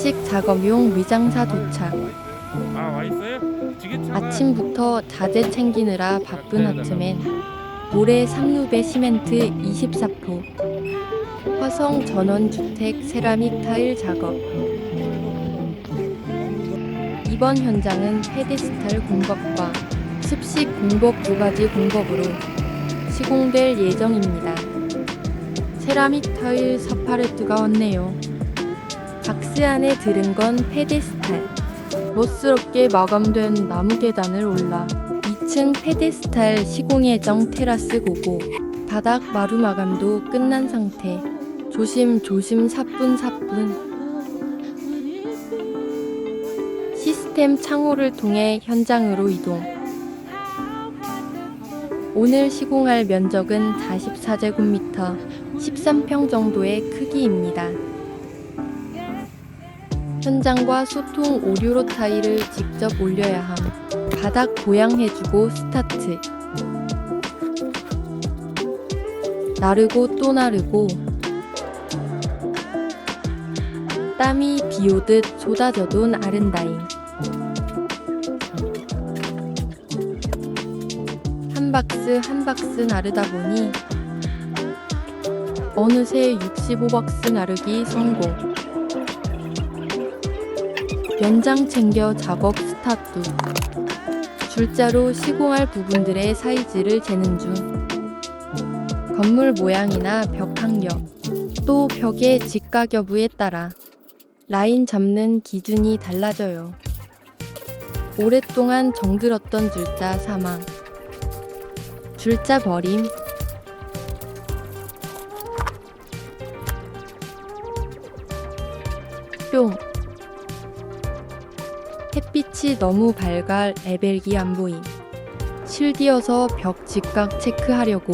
플라스틱 작업용 위장사 도착. 아 아침부터 자재 챙기느라 바쁜 하트맨. 모래 3루배 시멘트 24포. 화성 전원주택 세라믹 타일 작업. 이번 현장은 페데스탈 공법과 습식 공법 두 가지 공법으로 시공될 예정입니다. 세라믹 타일 4팔레트가 왔네요. 박스 안에 들은 건 페데스탈. 멋스럽게 마감된 나무 계단을 올라 2층 페데스탈 시공 예정 테라스 고고 바닥 마루 마감도 끝난 상태 조심조심 사뿐사뿐 시스템 창호를 통해 현장으로 이동 오늘 시공할 면적은 44제곱미터 13평 정도의 크기입니다. 현장과 소통 오류로 타일을 직접 올려야 함. 바닥 보양해주고 스타트. 나르고 또 나르고. 땀이 비 오듯 쏟아져도 아른다잉. 한 박스 한 박스 나르다 보니 어느새 65박스 나르기 성공. 연장 챙겨 작업 스타트. 줄자로 시공할 부분들의 사이즈를 재는 중. 건물 모양이나 벽 간격, 또 벽의 직각 여부에 따라 라인 잡는 기준이 달라져요. 오랫동안 정들었던 줄자 사망. 줄자 버림. 뿅. 햇빛이 너무 밝아 레벨기 안 보임. 실디어서 벽 직각 체크하려고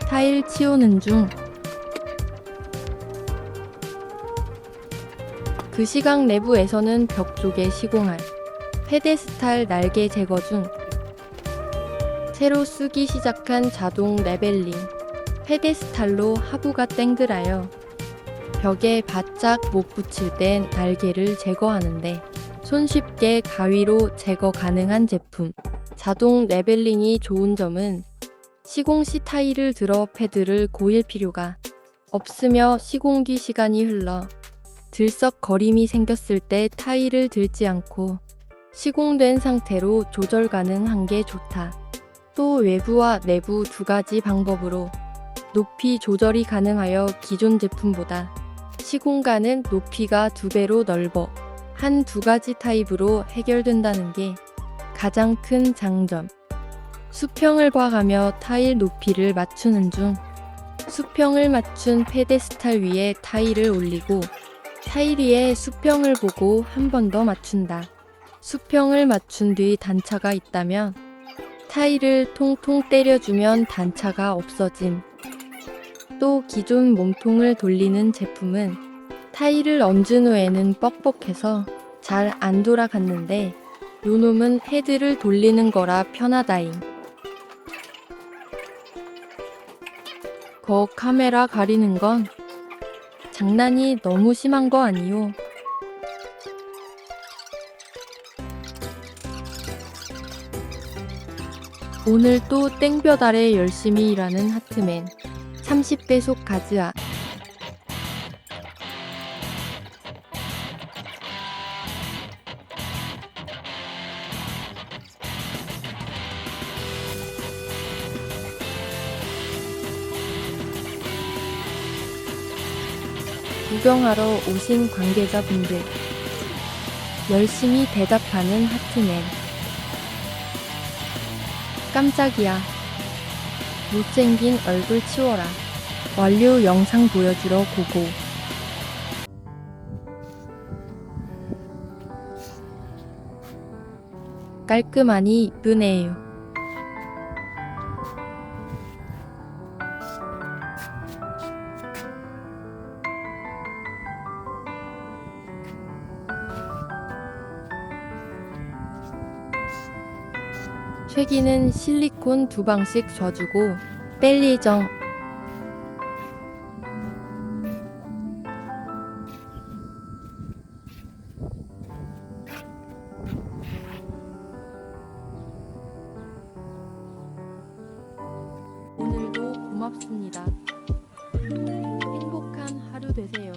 타일 치우는 중. 그 시각 내부에서는 벽 쪽에 시공할 페데스탈 날개 제거 중. 새로 쓰기 시작한 자동 레벨링. 페데스탈로 하부가 땡그라요. 벽에 바짝 못 붙일 땐 날개를 제거하는데 손쉽게 가위로 제거 가능한 제품. 자동 레벨링이 좋은 점은 시공 시 타일을 들어 패드를 고일 필요가 없으며 시공기 시간이 흘러 들썩거림이 생겼을 때 타일을 들지 않고 시공된 상태로 조절 가능한 게 좋다. 또 외부와 내부 두 가지 방법으로 높이 조절이 가능하여 기존 제품보다 시공간은 높이가 두 배로 넓어 한 두 가지 타입으로 해결된다는 게 가장 큰 장점. 수평을 봐가며 타일 높이를 맞추는 중 수평을 맞춘 페데스탈 위에 타일을 올리고 타일 위에 수평을 보고 한 번 더 맞춘다. 수평을 맞춘 뒤 단차가 있다면 타일을 통통 때려주면 단차가 없어짐. 또 기존 몸통을 돌리는 제품은 타일을 얹은 후에는 뻑뻑해서 잘 안 돌아갔는데 요놈은 헤드를 돌리는 거라 편하다잉. 거 카메라 가리는 건 장난이 너무 심한 거 아니요? 오늘 또 땡볕 아래 열심히 일하는 하트맨 30배 속 가즈아 구경하러 오신 관계자분들 열심히 대답하는 하트맨. 깜짝이야. 못생긴 얼굴 치워라. 완료 영상 보여주러 고고. 깔끔하니 이쁘네요 쐐기는 실리콘 두 방씩 져주고 뺄리정 오늘도 고맙습니다. 행복한 하루 되세요.